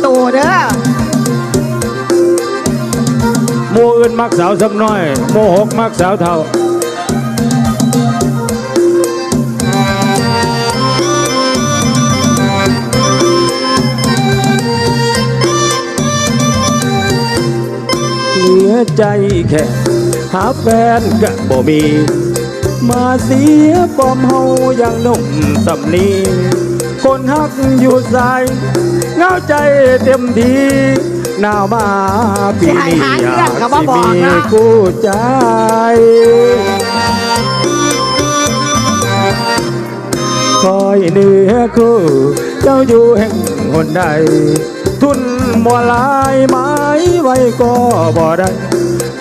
โตเด้อโมอื่นมักสาวสักน้อย โมหกมักสาวเท่าเหนือใจแค่หาแฟนกะบ่มี มาเสียปอมเฮาอย่างนุ่มสำนี คนฮักอยู่ใสเงาใจเต็มทีหนาวมาปีนี้สิให้หาเรื่อยาองกก็บ่สิบอกมีนะคู่ใจคอยเหนือคู่เจ้าอยู่แห่งหนใดทุน มัวลายไม้ไว้ก็บ่ได้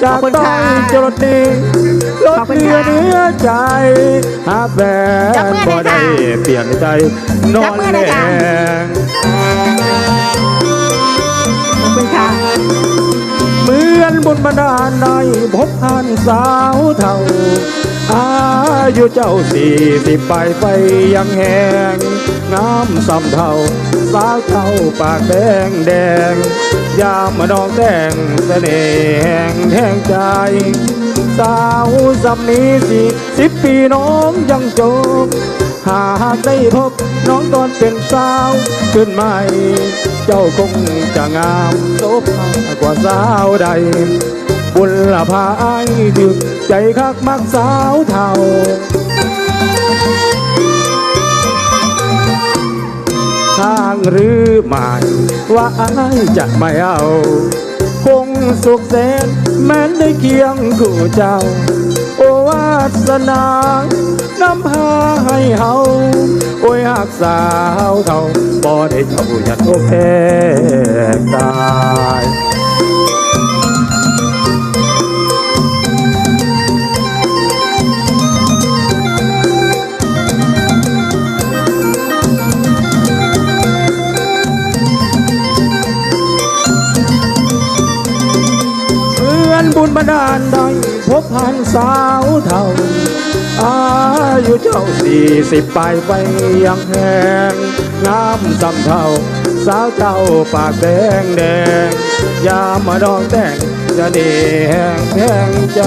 จากต้องจรดนี้ลดเนื้อเนื้อใจหาแฟจับนมือบ่หน่ได้อยค่ะเปลี่ยนใจนอนมือหน่แรอยงเหมือนบุญบันดาลในพบท่านสาวเท่า อายุเจ้าสี่สิบไปไปยังแหงงามสำเทาสาวเท่าปากแดงแดง ยามมาดองแดงเสน่ห์แห่งแทงใจ สาวสำนี้สี่สิบปีน้องยังจบหากได้พบน้องตอนเป็นสาวขึ้นใหม่ เจ้าคงจะงามโสภากว่าสาวใด บุญละพายถึกใจคักมักสาวเท่าทางหรือไม่ว่าไอายจะไม่เอา คงสุขแสนแม้นได้เคียงคู่เจ้า โอวาสนานำพาให้เฮาโอ้ยหักสาวเท่าบ่ได้เจ้าอย่าโทษแพ้ตา นบุญบันดาลได้พบพันสาวเท่า อายุเจ้าสี่สิบไปไปยังแหงงามสำเท่า สาวเจ้าปากแดงแดง ยามมาดองแต่งจะดีแหงแหงใจ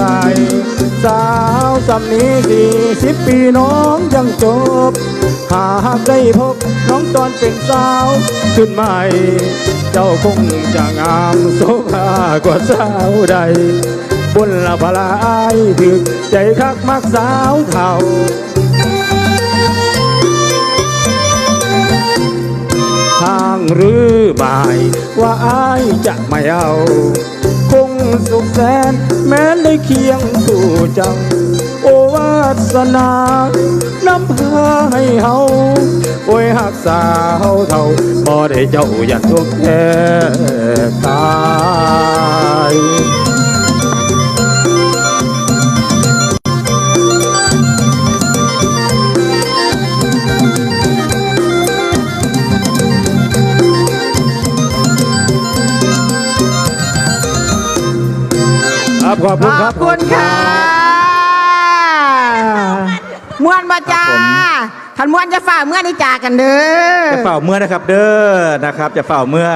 สาวสำนี้สี่สิบปีน้องยังจบ หากได้พบน้องตอนเป็นสาว ขึ้นใหม่ เจ้าคงจะงามโสภากว่าสาวใดบุญละพลาอายถึกใจคักมักสาวเท่าทางหรือไม่ว่าอายจะไม่เอา คงสุขแสน แม้นได้เคียงคู่เจ้า โอวา สนานำพาให้เฮาโอ้ยหักสาวเท่าบ่ได้เจ้าอย่าทุกข์แท้ตายขอบคุณครับบคุณค่ะ ม่วนบ่จ้าขันม่วนจะฝ่าเมื่อนี่จากันเด้อ จะเฝ้าเมื่อนะครับ เด้อนะครับ จะเฝ้าเมื่อ